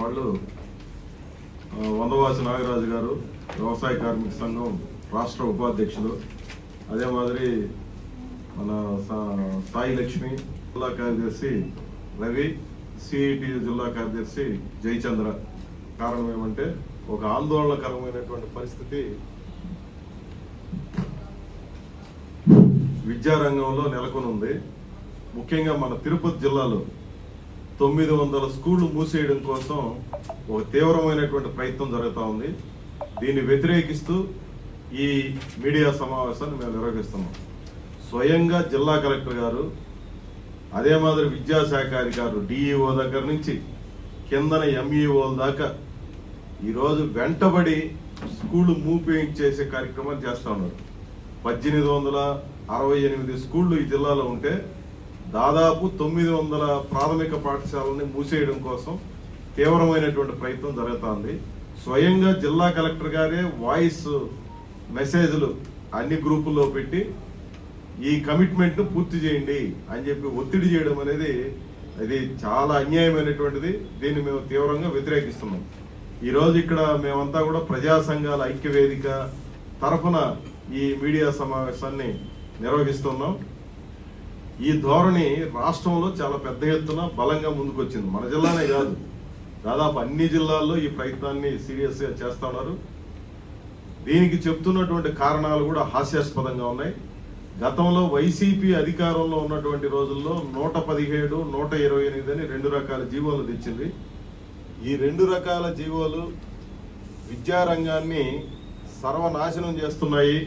వాళ్ళు వందవాసి నాగరాజు గారు వ్యవసాయ కార్మిక సంఘం రాష్ట్ర ఉపాధ్యక్షులు అదే మాదిరి మన సాయి లక్ష్మి జిల్లా కార్యదర్శి రవి సిఐటి జిల్లా కార్యదర్శి జయచంద్ర. కారణం ఏమంటే ఒక ఆందోళనకరమైనటువంటి పరిస్థితి విద్యారంగంలో నెలకొని ఉంది ముఖ్యంగా మన తిరుపతి జిల్లాలో తొమ్మిది వందల స్కూళ్ళు మూసేయడం కోసం ఒక తీవ్రమైనటువంటి ప్రయత్నం జరుగుతూ ఉంది. దీన్ని వ్యతిరేకిస్తూ ఈ మీడియా సమావేశాన్ని మేము నిర్వహిస్తున్నాం. స్వయంగా జిల్లా కలెక్టర్ గారు అదే మాదిరి విద్యాశాఖ అధికారులు డిఈఓ దగ్గర నుంచి కిందన ఎంఈఓల దాకా ఈరోజు వెంటబడి స్కూళ్ళు మూపేయింగ్ చేసే కార్యక్రమాలు చేస్తూ ఉన్నారు. పద్దెనిమిది వందల అరవై ఎనిమిది స్కూళ్ళు ఈ జిల్లాలో ఉంటే దాదాపు తొమ్మిది వందల ప్రాథమిక పాఠశాలని మూసేయడం కోసం తీవ్రమైనటువంటి ప్రయత్నం జరుగుతోంది. స్వయంగా జిల్లా కలెక్టర్ గారే వాయిస్ మెసేజ్లు అన్ని గ్రూపుల్లో పెట్టి ఈ కమిట్మెంట్ పూర్తి చేయండి అని చెప్పి ఒత్తిడి చేయడం అనేది అది చాలా అన్యాయమైనటువంటిది. దీన్ని మేము తీవ్రంగా వ్యతిరేకిస్తున్నాం. ఈ రోజు ఇక్కడ మేమంతా కూడా ప్రజా సంఘాల ఐక్యవేదిక తరఫున ఈ మీడియా సమావేశాన్ని నిర్వహిస్తున్నాం. ఈ ధోరణి రాష్ట్రంలో చాలా పెద్ద ఎత్తున బలంగా ముందుకొచ్చింది. మన జిల్లానే కాదు. దాదాపు అన్ని జిల్లాల్లో ఈ ప్రయత్నాన్ని సీరియస్గా చేస్తా ఉన్నారు. దీనికి చెప్తున్నటువంటి కారణాలు కూడా హాస్యాస్పదంగా ఉన్నాయి. గతంలో వైసీపీ అధికారంలో ఉన్నటువంటి రోజుల్లో నూట పదిహేడు నూట ఇరవై ఎనిమిది అని రెండు రకాల జీవోలు తెచ్చింది. ఈ రెండు రకాల జీవోలు విద్యారంగాన్ని సర్వనాశనం చేస్తున్నాయి.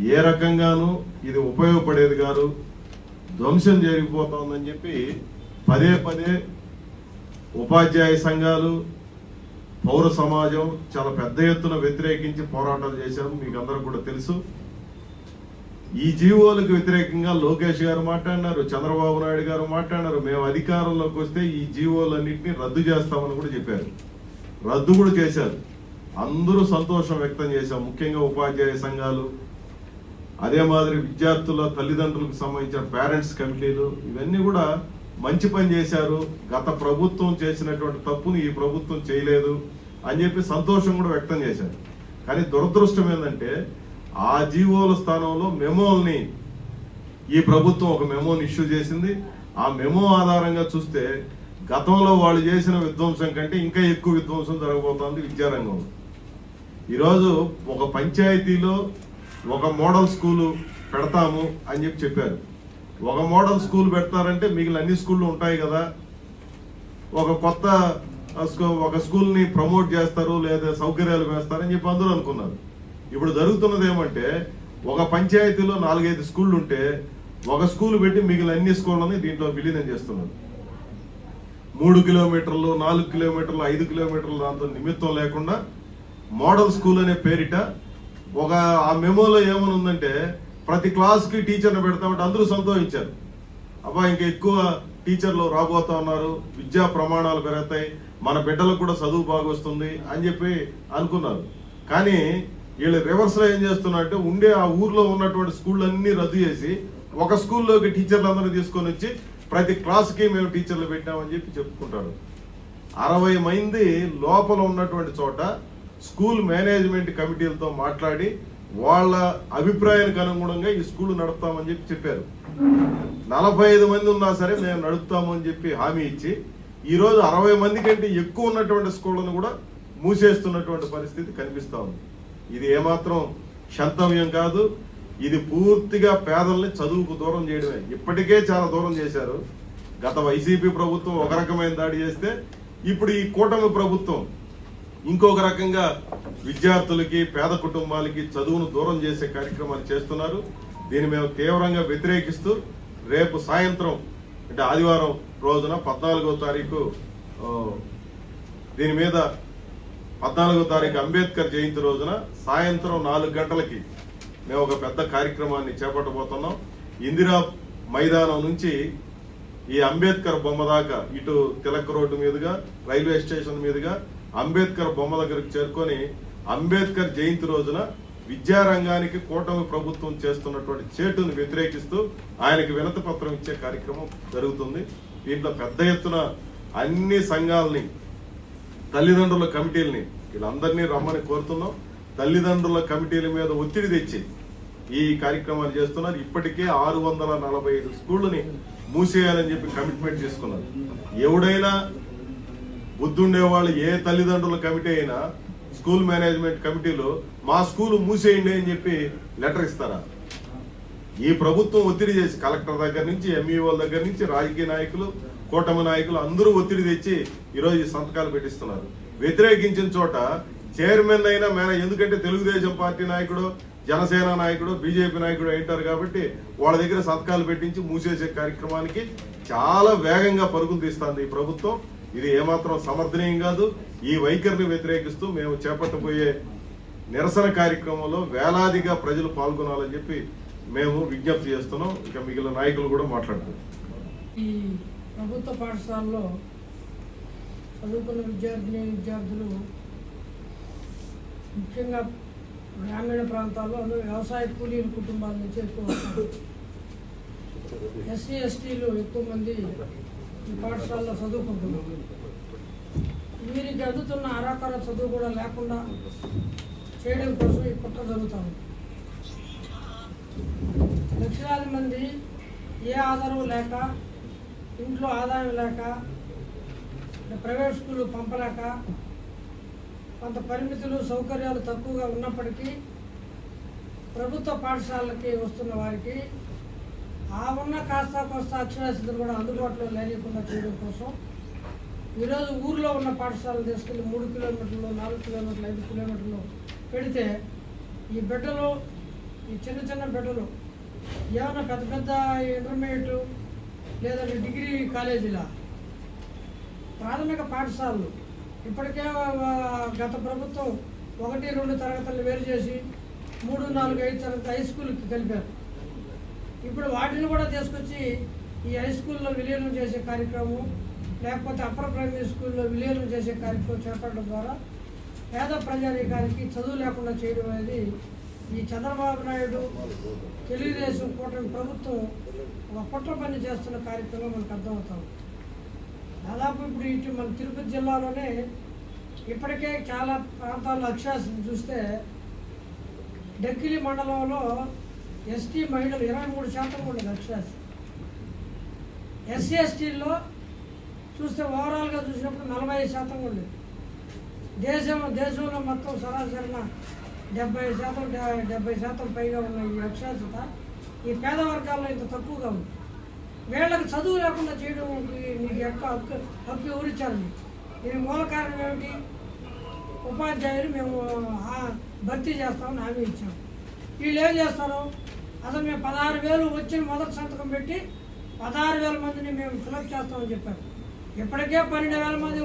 ఏ రకంగానూ ఇది ఉపయోగపడేది కాదు. ధ్వంసం జరిగిపోతోందని చెప్పి పదే పదే ఉపాధ్యాయ సంఘాలు పౌర సమాజం చాలా పెద్ద ఎత్తున వ్యతిరేకించి పోరాటాలు చేశారు. మీకు అందరూ కూడా తెలుసు. ఈ జీవోలకు వ్యతిరేకంగా లోకేష్ గారు మాట్లాడినారు చంద్రబాబు నాయుడు గారు మాట్లాడినారు. మేము అధికారంలోకి వస్తే ఈ జీవోలన్నింటినీ రద్దు చేస్తామని కూడా చెప్పారు. రద్దు కూడా చేశారు. అందరూ సంతోషం వ్యక్తం చేశాం ముఖ్యంగా ఉపాధ్యాయ సంఘాలు అదే మాదిరి విద్యార్థుల తల్లిదండ్రులకు సంబంధించిన పేరెంట్స్ కమిటీలు ఇవన్నీ కూడా మంచి పని చేశారు. గత ప్రభుత్వం చేసినటువంటి తప్పుని ఈ ప్రభుత్వం చేయలేదు అని చెప్పి సంతోషం కూడా వ్యక్తం చేశారు. కానీ దురదృష్టం ఏంటంటే ఆ జీవోల స్థానంలో మెమోల్ని ఈ ప్రభుత్వం ఒక మెమోని ఇష్యూ చేసింది. ఆ మెమో ఆధారంగా చూస్తే గతంలో వాళ్ళు చేసిన విధ్వంసం కంటే ఇంకా ఎక్కువ విధ్వంసం జరగబోతోంది విద్యారంగంలో. ఈరోజు ఒక పంచాయతీలో ఒక మోడల్ స్కూలు పెడతాము అని చెప్పి చెప్పారు. ఒక మోడల్ స్కూల్ పెడతారంటే మిగిలిన అన్ని స్కూళ్ళు ఉంటాయి కదా. ఒక కొత్త ఒక స్కూల్ని ప్రమోట్ చేస్తారు లేదా సౌకర్యాలు వేస్తారని చెప్పి అందరూ అనుకున్నారు. ఇప్పుడు జరుగుతున్నది ఏమంటే ఒక పంచాయతీలో నాలుగైదు స్కూళ్ళు ఉంటే ఒక స్కూల్ పెట్టి మిగిలిన అన్ని స్కూళ్ళని దీంట్లో విలీనం చేస్తున్నారు. మూడు కిలోమీటర్లు నాలుగు కిలోమీటర్లు ఐదు కిలోమీటర్లు దాంతో నిమిత్తం లేకుండా మోడల్ స్కూల్ అనే పేరిట ఒక ఆ మెమోలో ఏమని ఉందంటే ప్రతి క్లాస్కి టీచర్ని పెడతామంటే అందరూ సంతోషించారు. అబ్బా ఇంకా ఎక్కువ టీచర్లు రాబోతా ఉన్నారు విద్యా ప్రమాణాలు పెరుగుతాయి మన బిడ్డలకు కూడా చదువు బాగా వస్తుంది అని చెప్పి అనుకున్నారు. కానీ వీళ్ళు రివర్స్లో ఏం చేస్తున్నారంటే ఉండే ఆ ఊర్లో ఉన్నటువంటి స్కూళ్ళన్నీ రద్దు చేసి ఒక స్కూల్లోకి టీచర్లందరినీ తీసుకొని వచ్చి ప్రతి క్లాస్కి మేము టీచర్లు పెట్టామని చెప్పి చెప్పుకుంటారు. అరవై మంది లోపల ఉన్నటువంటి చోట స్కూల్ మేనేజ్మెంట్ కమిటీలతో మాట్లాడి వాళ్ళ అభిప్రాయానికి అనుగుణంగా ఈ స్కూల్ నడుపుతామని చెప్పి చెప్పారు. నలభై ఐదు మంది ఉన్నా సరే మేము నడుపుతామని చెప్పి హామీ ఇచ్చి ఈరోజు అరవై మంది కంటే ఎక్కువ ఉన్నటువంటి స్కూళ్ళను కూడా మూసేస్తున్నటువంటి పరిస్థితి కనిపిస్తూ ఉంది. ఇది ఏమాత్రం క్షంతవ్యం కాదు ఇది పూర్తిగా పేదల్ని చదువుకు దూరం చేయడమే. ఇప్పటికే చాలా దూరం చేశారు. గత వైసీపీ ప్రభుత్వం ఒక రకమైన దాడి చేస్తే ఇప్పుడు ఈ కూటమి ప్రభుత్వం ఇంకొక రకంగా విద్యార్థులకి పేద కుటుంబాలకి చదువును దూరం చేసే కార్యక్రమాలు చేస్తున్నారు. దీన్ని మేము తీవ్రంగా వ్యతిరేకిస్తూ రేపు సాయంత్రం అంటే ఆదివారం రోజున పద్నాలుగో తారీఖు దీని మీద పద్నాలుగో తారీఖు అంబేద్కర్ జయంతి రోజున సాయంత్రం నాలుగు గంటలకి మేము ఒక పెద్ద కార్యక్రమాన్ని చేపట్టబోతున్నాం. ఇందిరా మైదానం నుంచి ఈ అంబేద్కర్ బొమ్మ దాకా ఇటు తిలక్ రోడ్డు మీదుగా రైల్వే స్టేషన్ మీదుగా అంబేద్కర్ బొమ్మ దగ్గరికి చేరుకొని అంబేద్కర్ జయంతి రోజున విద్యారంగానికి కూటమి ప్రభుత్వం చేస్తున్నటువంటి చేటును వ్యతిరేకిస్తూ ఆయనకి వినతి పత్రం ఇచ్చే కార్యక్రమం జరుగుతుంది. దీంట్లో పెద్ద ఎత్తున అన్ని సంఘాలని తల్లిదండ్రుల కమిటీలని వీళ్ళందరినీ రమ్మని కోరుతున్నాం. తల్లిదండ్రుల కమిటీల మీద ఒత్తిడి తెచ్చి ఈ కార్యక్రమాలు చేస్తున్నారు. ఇప్పటికే ఆరు వందల నలభై ఐదు స్కూళ్ళని మూసేయాలని చెప్పి కమిట్మెంట్ తీసుకున్నారు ఎవడైనా బుద్ధుండే వాళ్ళు ఏ తల్లిదండ్రుల కమిటీ అయినా స్కూల్ మేనేజ్మెంట్ కమిటీలో మా స్కూల్ మూసేయండి అని చెప్పి లెటర్ ఇస్తారా? ఈ ప్రభుత్వం ఒత్తిడి చేసి కలెక్టర్ దగ్గర నుంచి ఎంఈఓల దగ్గర నుంచి రాజకీయ నాయకులు కూటమి నాయకులు అందరూ ఒత్తిడి తెచ్చి ఈరోజు ఈ సంతకాలు పెట్టిస్తున్నారు. వ్యతిరేకించిన చోట చైర్మన్ అయినా మేనేజ్ ఎందుకంటే తెలుగుదేశం పార్టీ నాయకుడు జనసేన నాయకుడు బీజేపీ నాయకుడు అయింటారు కాబట్టి వాళ్ళ దగ్గర సంతకాలు పెట్టించి మూసేసే కార్యక్రమానికి చాలా వేగంగా పరుగులు తీస్తుంది ఈ ప్రభుత్వం. ఇది ఏమాత్రం సమర్థనీయం కాదు. ఈ వైఖరిని వ్యతిరేకిస్తూ మేము చేపట్టబోయే నిరసన కార్యక్రమంలో వేలాదిగా ప్రజలు పాల్గొనాలని చెప్పి మేము విజ్ఞప్తి చేస్తున్నాం. ఇక మిగిలిన నాయకులు కూడా మాట్లాడుతున్నారు. ఈ ప్రభుత్వ పాఠశాలలో చదువుకున్న విద్యార్థిని విద్యార్థులు ముఖ్యంగా గ్రామీణ ప్రాంతాల్లో అందులో వ్యవసాయ కూలీల కుటుంబాల నుంచి ఎక్కువ ఎస్సీ ఎస్టీలు ఎక్కువ మంది ఈ పాఠశాలలో చదువుకుంటున్నారు వీరికి అందుతున్న అరాకర చదువు కూడా లేకుండా చేయడం కోసం ఈ కుట్ర జరుగుతూ లక్షలాది మంది ఏ ఆధారం లేక ఇంట్లో ఆదాయం లేక ప్రైవేట్ స్కూల్ పంపలేక కొంత పరిమితులు సౌకర్యాలు తక్కువగా ఉన్నప్పటికీ ప్రభుత్వ పాఠశాలకి వస్తున్న వారికి ఆ ఉన్న కాస్త కొంత అక్షరాస్యతలు కూడా అందుబాటులో లేకుండా చేయడం కోసం ఈరోజు ఊర్లో ఉన్న పాఠశాలలు తీసుకెళ్ళి మూడు కిలోమీటర్లు నాలుగు కిలోమీటర్లు ఐదు కిలోమీటర్లు పెడితే ఈ బిడ్డలు ఈ చిన్న చిన్న బిడ్డలు ఏమైనా పెద్ద పెద్ద ఇంటర్మీడియట్ లేదంటే డిగ్రీ కాలేజీలా? ప్రాథమిక పాఠశాలలు ఇప్పటికే గత ప్రభుత్వం ఒకటి రెండు తరగతులు వేరు చేసి మూడు నాలుగు ఐదు తరగతి హై స్కూల్కి కలిపారు. ఇప్పుడు వాటిని కూడా తీసుకొచ్చి ఈ హై స్కూల్లో విలీనం చేసే కార్యక్రమం లేకపోతే అప్పర్ ప్రైమరీ స్కూల్లో విలీనం చేసే కార్యక్రమం చేపట్టడం ద్వారా పేద ప్రజానీకానికి చదువు లేకుండా చేయడం అనేది ఈ చంద్రబాబు నాయుడు తెలుగుదేశం కూటమి ప్రభుత్వం ఒక కుట్ర పని చేస్తున్న కార్యక్రమం మనకు అర్థమవుతాం. దాదాపు ఇప్పుడు ఇటు మన తిరుపతి జిల్లాలోనే ఇప్పటికే చాలా ప్రాంతాల్లో అక్షరాస్యత చూస్తే డక్కిలి మండలంలో ఎస్టీ మహిళలు ఇరవై మూడు శాతం ఉండేది అక్షరాస్యత ఎస్సీ ఎస్టీల్లో చూస్తే ఓవరాల్గా చూసినప్పుడు నలభై ఐదు శాతం ఉండేది దేశం దేశంలో మొత్తం సరాసరిన డెబ్బై శాతం డెబ్బై శాతం పైగా ఉన్న ఈ అక్షరాస్యత ఈ పేద వర్గాల్లో ఇంత తక్కువగా ఉంది. వీళ్ళకి చదువు లేకుండా చేయడం మీకు యొక్క హక్కు హక్కు ఎవరిచ్చారు మీకు దీని మూల కారణం ఏమిటి? ఉపాధ్యాయులు మేము భర్తీ చేస్తామని హామీ ఇచ్చాము వీళ్ళు ఏం చేస్తారు? అసలు మేము పదహారు వేలు వచ్చిన మొదటి సంతకం పెట్టి పదహారు వేల మందిని మేము ఫిలప్ చేస్తామని చెప్పారు. ఇప్పటికే పన్నెండు వేల మంది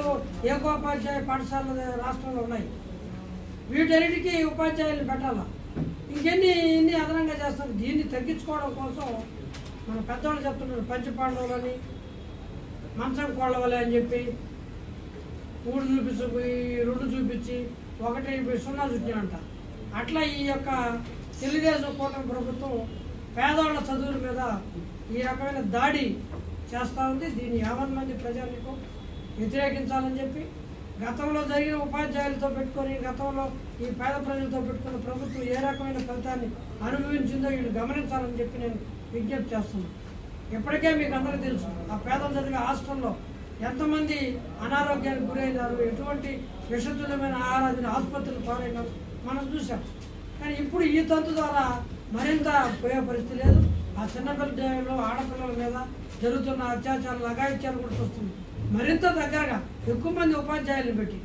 ఏకోపాధ్యాయ పాఠశాలలు రాష్ట్రంలో ఉన్నాయి. వీటన్నిటికీ ఉపాధ్యాయులు పెట్టాలా? ఇంకెన్ని ఇన్ని అదనంగా చేస్తారు? దీన్ని తగ్గించుకోవడం కోసం మన పెద్దవాళ్ళు చెప్తున్నారు పంచపాండవులని మంచం కోళ్ళవలే అని చెప్పి మూడు చూపించి రెండు చూపించి ఒకటి సున్నా చుట్టినంట అట్లా ఈ యొక్క తెలుగుదేశం కూటమి ప్రభుత్వం పేదవాళ్ళ చదువుల మీద ఈ రకమైన దాడి చేస్తూ ఉంది. దీన్ని యావన్ మంది ప్రజలకు వ్యతిరేకించాలని చెప్పి గతంలో జరిగిన ఉపాధ్యాయులతో పెట్టుకొని గతంలో ఈ పేద ప్రజలతో పెట్టుకున్న ప్రభుత్వం ఏ రకమైన ఫలితాన్ని అనుభవించిందో వీళ్ళు గమనించాలని చెప్పి నేను విజ్ఞప్తి చేస్తున్నాను. ఇప్పటికే మీకు అందరికీ తెలుసు ఆ పేదలు చదివే హాస్టల్లో ఎంతమంది అనారోగ్యానికి గురైనారు ఎటువంటి విషతుల్యమైన ఆహారాన్ని ఆసుపత్రులు పాలైనారు మనం చూసాం కానీ ఇప్పుడు ఈ తంతు ద్వారా మరింత పోయే పరిస్థితి లేదు. ఆ చిన్నపిల్లలు ఆడపిల్లల మీద జరుగుతున్న అత్యాచారాలు అగాయిత్యాలు కూడా చూస్తుంది మరింత దగ్గరగా ఎక్కువ మంది ఉపాధ్యాయులను పెట్టి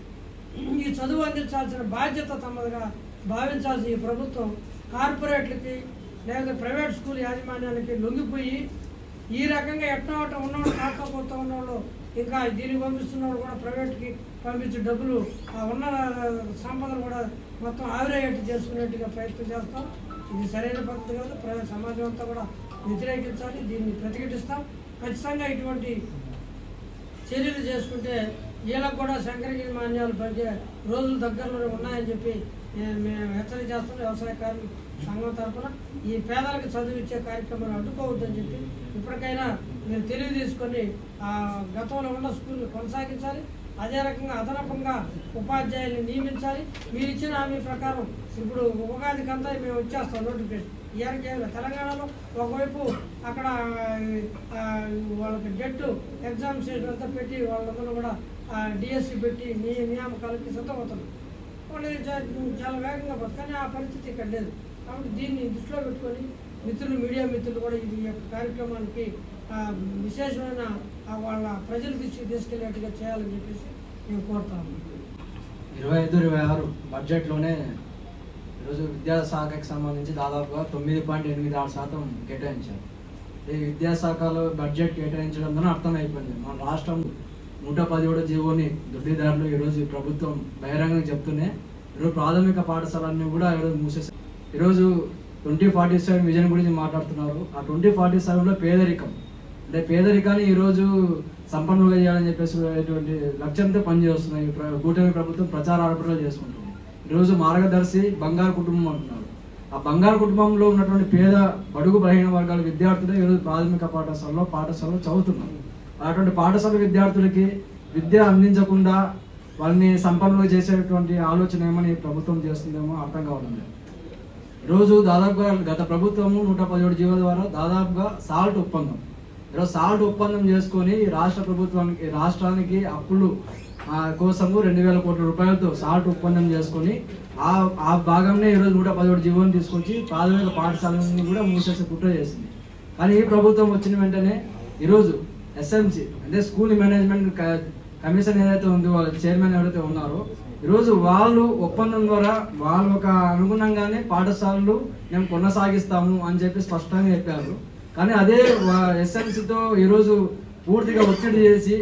ఈ చదువు అందించాల్సిన బాధ్యత తమదిగా భావించాల్సిన ఈ ప్రభుత్వం కార్పొరేట్లకి లేదా ప్రైవేట్ స్కూల్ యాజమాన్యానికి లొంగిపోయి ఈ రకంగా ఎట్లా ఒకటి ఉన్నవాడు కాకపోతే ఉన్నవాళ్ళు ఇంకా దీనికి పంపిస్తున్న వాళ్ళు కూడా ప్రైవేట్కి పంపించే డబ్బులు ఆ ఉన్న సంపదలు కూడా మొత్తం ఆవిరయ్యేట్టు చేసుకునేట్టుగా ప్రయత్నం చేస్తాం. ఇది సరైన పద్ధతి కాదు. ప్రజా సమాజం అంతా కూడా వ్యతిరేకించాలి. దీన్ని ప్రతిఘటిస్తాం. ఖచ్చితంగా ఇటువంటి చర్యలు చేసుకుంటే వీళ్ళకు కూడా శంకరగిరి మాన్యాలు పలికే రోజులు దగ్గరలోనే ఉన్నాయని చెప్పి మేము హెచ్చరిక చేస్తాం వ్యవసాయ కార్మిక సంఘం తరఫున ఈ పేదలకు చదువు ఇచ్చే కార్యక్రమాలు అడ్డుకోవద్దని చెప్పి ఇప్పటికైనా మీరు తెలివి తీసుకొని ఆ గతంలో ఉన్న స్కూల్ని కొనసాగించాలి. అదే రకంగా అదనపంగా ఉపాధ్యాయుల్ని నియమించాలి. మీరు ఇచ్చిన హామీ ప్రకారం ఇప్పుడు ఉగాదికంతా మేము వచ్చేస్తాం నోటిఫికేషన్. ఇయర్కి తెలంగాణలో ఒకవైపు అక్కడ వాళ్ళకి డెట్ ఎగ్జామినేషన్ అంతా పెట్టి వాళ్ళందరూ కూడా డిఎస్సి పెట్టి నీ నియామకాలకి సిద్ధమవుతున్నారు వాళ్ళు చాలా వేగంగా పోతుంది. కానీ ఆ పరిస్థితి ఇక్కడ లేదు. కాబట్టి దీన్ని దృష్టిలో పెట్టుకొని మిత్రులు మీడియా మిత్రులు కూడా ఇది ఈ యొక్క కార్యక్రమానికి విశేషమైన వాళ్ళ ప్రజల దృష్టికి తీసుకెళ్ళేట్టుగా చేయాలని చెప్పేసి నేను కోరుతాను ఇరవై ఐదు ఇరవై ఆరు బడ్జెట్లోనే ఈరోజు విద్యాశాఖకి సంబంధించి దాదాపుగా తొమ్మిది పాయింట్ ఎనిమిది ఆరు శాతం కేటాయించారు. ఈ విద్యాశాఖలో బడ్జెట్ కేటాయించడం అర్థమైపోయింది. మన రాష్ట్రం నూట పదిహేడు జీవోని దుడ్డిదారులు ఈరోజు ప్రభుత్వం బహిరంగంగా చెప్తూనే ఈరోజు ప్రాథమిక పాఠశాలన్నీ కూడా ఈరోజు మూసేసారు ఈరోజు ట్వంటీ ఫార్టీ సెవెన్ విజన్ గురించి మాట్లాడుతున్నారు. ఆ ట్వంటీ ఫార్టీ సెవెన్లో పేదరికం. అంటే పేదరికాన్ని ఈరోజు సంపన్నులుగా చేయాలని చెప్పేసి లక్ష్యంతో పనిచేస్తున్నాయి. కూటమి ప్రభుత్వం ప్రచార ఆరోపణలు చేసుకుంటుంది ఈరోజు మార్గదర్శి బంగారు కుటుంబం అంటున్నారు. ఆ బంగారు కుటుంబంలో ఉన్నటువంటి పేద బడుగు బలహీన వర్గాల విద్యార్థులు ఈరోజు ప్రాథమిక పాఠశాలలో పాఠశాలలో చదువుతున్నారు. అటువంటి పాఠశాల విద్యార్థులకి విద్య అందించకుండా వాళ్ళని సంపన్నులు చేసేటువంటి ఆలోచన ఏమని ప్రభుత్వం చేస్తుందేమో అర్థం కావడం లేదు. ఈరోజు దాదాపుగా గత ప్రభుత్వము నూట పదిహేడు జీవో ద్వారా దాదాపుగా సాల్ట్ ఒప్పందం. ఈరోజు సాల్ట్ ఒప్పందం చేసుకొని రాష్ట్ర ప్రభుత్వానికి రాష్ట్రానికి అప్పులు కోసము రెండు వేల కోట్ల రూపాయలతో సాల్ట్ ఒప్పందం చేసుకొని ఆ ఆ భాగంనే ఈరోజు నూట పదిహేడు జీవోని తీసుకొచ్చి ప్రాథమిక పాఠశాలని కూడా మూసేసి కుట్ర చేసింది. కానీ ఈ ప్రభుత్వం వచ్చిన వెంటనే ఈరోజు ఎస్ఎంసి అంటే స్కూల్ మేనేజ్మెంట్ కమిషన్ ఏదైతే ఉందో వాళ్ళ చైర్మన్ ఎవరైతే ఉన్నారో ఈరోజు వాళ్ళు ఒప్పందం ద్వారా వాళ్ళు ఒక అనుగుణంగానే పాఠశాలలు మేము కొనసాగిస్తాము అని చెప్పి స్పష్టంగా చెప్పారు. కానీ అదే ఎస్ఎంసీతో ఈరోజు పూర్తిగా ఒత్తిడి చేసి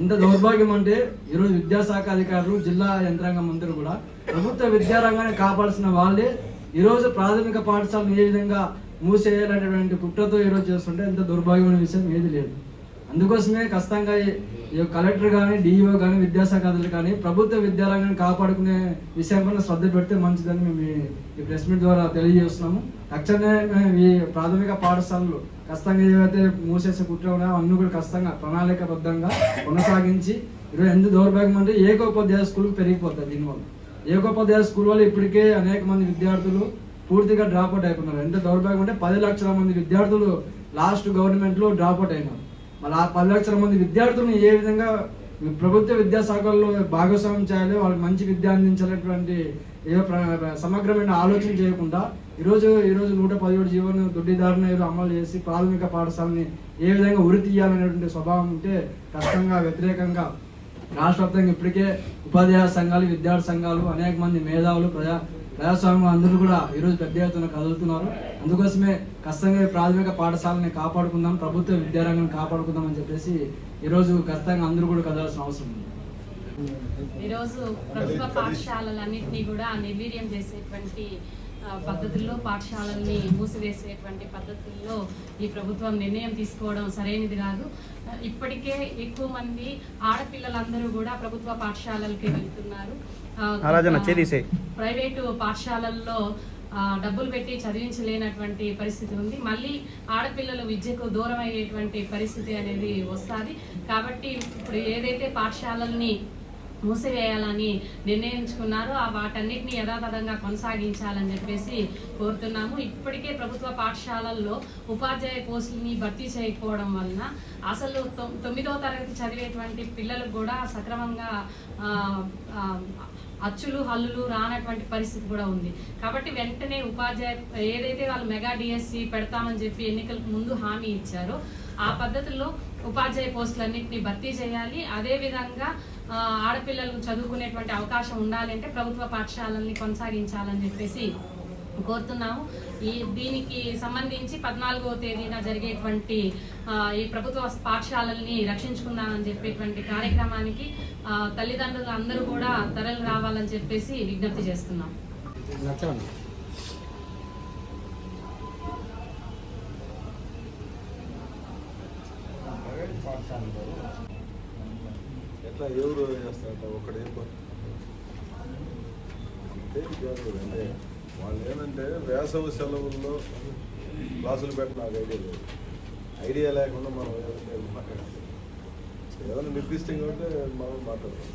ఎంత దౌర్భాగ్యం అంటే ఈరోజు విద్యాశాఖ అధికారులు జిల్లా యంత్రాంగం అందరూ కూడా ప్రభుత్వ విద్యారంగాన్ని కాపాడాల్సిన వాళ్ళే ఈరోజు ప్రాథమిక పాఠశాలను ఏ విధంగా మూసేయాలనేటువంటి కుట్రతో ఈరోజు చేస్తుంటే ఎంత దౌర్భాగ్యమైన విషయం ఏది లేదు. అందుకోసమే ఖచ్చితంగా ఈ- కలెక్టర్ కానీ డిఈఓ కానీ విద్యాశాఖ అధికారులు కానీ ప్రభుత్వ విద్యాలయాన్ని కాపాడుకునే విషయంపైన శ్రద్ధ పెడితే మంచిదని మేము ఈ- ప్రెస్ మీట్ ద్వారా తెలియజేస్తున్నాము. తక్షణమే ఈ ప్రాథమిక పాఠశాలలు ఖచ్చితంగా ఏవైతే మూసేసే కుట్ర ఉన్నాయో అన్ని కూడా ఖచ్చితంగా ప్రణాళికబద్ధంగా కొనసాగించి ఇరవై ఎందుకు దౌర్భాగ్యం అంటే ఏకోపాధ్యాయ స్కూల్ పెరిగిపోతుంది దీనివల్ల. ఏకోపాధ్యాయ స్కూల్ వల్ల ఇప్పటికే అనేక మంది విద్యార్థులు పూర్తిగా డ్రాప్ అవుట్ అయిపోయినారు ఎంత దౌర్భాగ్యం అంటే పది లక్షల మంది విద్యార్థులు లాస్ట్ గవర్నమెంట్లో డ్రాప్ అవుట్ అయినారు. అలా ఆ పది లక్షల మంది విద్యార్థులను ఏ విధంగా ప్రభుత్వ విద్యాశాఖల్లో భాగస్వామ్యం చేయాలి వాళ్ళకి మంచి విద్య అందించాలనేటువంటి ఏ సమగ్రమైన ఆలోచన చేయకుండా ఈరోజు ఈరోజు నూట పదిహేడు జీవన దుడ్డిదారుని అమలు చేసి ప్రాథమిక పాఠశాలని ఏ విధంగా ఉరి తీయాలనేటువంటి స్వభావం ఉంటే కష్టంగా వ్యతిరేకంగా రాష్ట్ర వ్యాప్తంగా ఇప్పటికే ఉపాధ్యాయ సంఘాలు విద్యార్థి సంఘాలు అనేక మంది మేధావులు ప్రజా ప్రజాస్వామ్యం అందరూ కూడా ఈరోజు పెద్ద ఎత్తున కదులుతున్నారు. అందుకోసమే ఖచ్చితంగా ప్రాథమిక పాఠశాలని కాపాడుకుందాం ప్రభుత్వ విద్యారంగం కాపాడుకుందాం అని చెప్పేసి ఈరోజు ఖచ్చితంగా అందరూ కూడా కదలాల్సిన అవసరం ఉంది. ఈరోజు ప్రభుత్వ పాఠశాలలన్నింటినీ కూడా నిర్వీర్యం చేసేటువంటి పద్ధతుల్లో పాఠశాలల్ని మూసివేసేటువంటి పద్ధతుల్లో ఈ ప్రభుత్వం నిర్ణయం తీసుకోవడం సరైనది కాదు. ఇప్పటికే ఎక్కువ మంది ఆడపిల్లలందరూ కూడా ప్రభుత్వ పాఠశాలలకి వెళ్తున్నారు. ఆరాధన చేదీసే. ప్రైవేటు పాఠశాలల్లో డబ్బులు పెట్టి చదివించలేనటువంటి పరిస్థితి ఉంది. మళ్ళీ ఆడపిల్లలు విద్యకు దూరం అయ్యేటువంటి పరిస్థితి అనేది వస్తుంది. కాబట్టి ఇప్పుడు ఏదైతే పాఠశాలల్ని మూసివేయాలని నిర్ణయించుకున్నారో ఆ వాటన్నిటిని యథాతథంగా కొనసాగించాలని చెప్పేసి కోరుతున్నాము. ఇప్పటికే ప్రభుత్వ పాఠశాలల్లో ఉపాధ్యాయ పోస్టులని భర్తీ చేయకపోవడం వలన అసలు తొమ్మిదో తరగతి చదివేటువంటి పిల్లలకు కూడా సక్రమంగా అచ్చులు హల్లులు రానటువంటి పరిస్థితి కూడా ఉంది. కాబట్టి వెంటనే ఉపాధ్యాయ ఏదైతే వాళ్ళు మెగా డిఎస్సి పెడతామని చెప్పి ఎన్నికలకు ముందు హామీ ఇచ్చారో ఆ పద్ధతుల్లో ఉపాధ్యాయ పోస్టులన్నింటినీ భర్తీ చేయాలి. అదేవిధంగా ఆ, ఆడపిల్లలు చదువుకునేటువంటి అవకాశం ఉండాలి అంటే ప్రభుత్వ పాఠశాలల్ని కొనసాగించాలని చెప్పేసి కోరుతున్నాము. ఈ దీనికి సంబంధించి పద్నాలుగవ తేదీన జరిగేటువంటి ఈ ప్రభుత్వ పాఠశాలల్ని రక్షించుకుందామని చెప్పేటువంటి కార్యక్రమానికి తల్లిదండ్రులు అందరూ కూడా తరలి రావాలని చెప్పేసి విజ్ఞప్తి చేస్తున్నాం. ఎట్లా ఎవరు చేస్తారట? ఒకడు అంటే వాళ్ళు ఏంటంటే వేసవి సెలవుల్లో క్లాసులు పెట్టిన నాకు ఐడియా లేదు. ఐడియా లేకుండా మనం ఏమంటే మాట్లాడాలి. ఏదైనా నిర్దిష్టంగా ఉంటే మనం మాట్లాడతాం.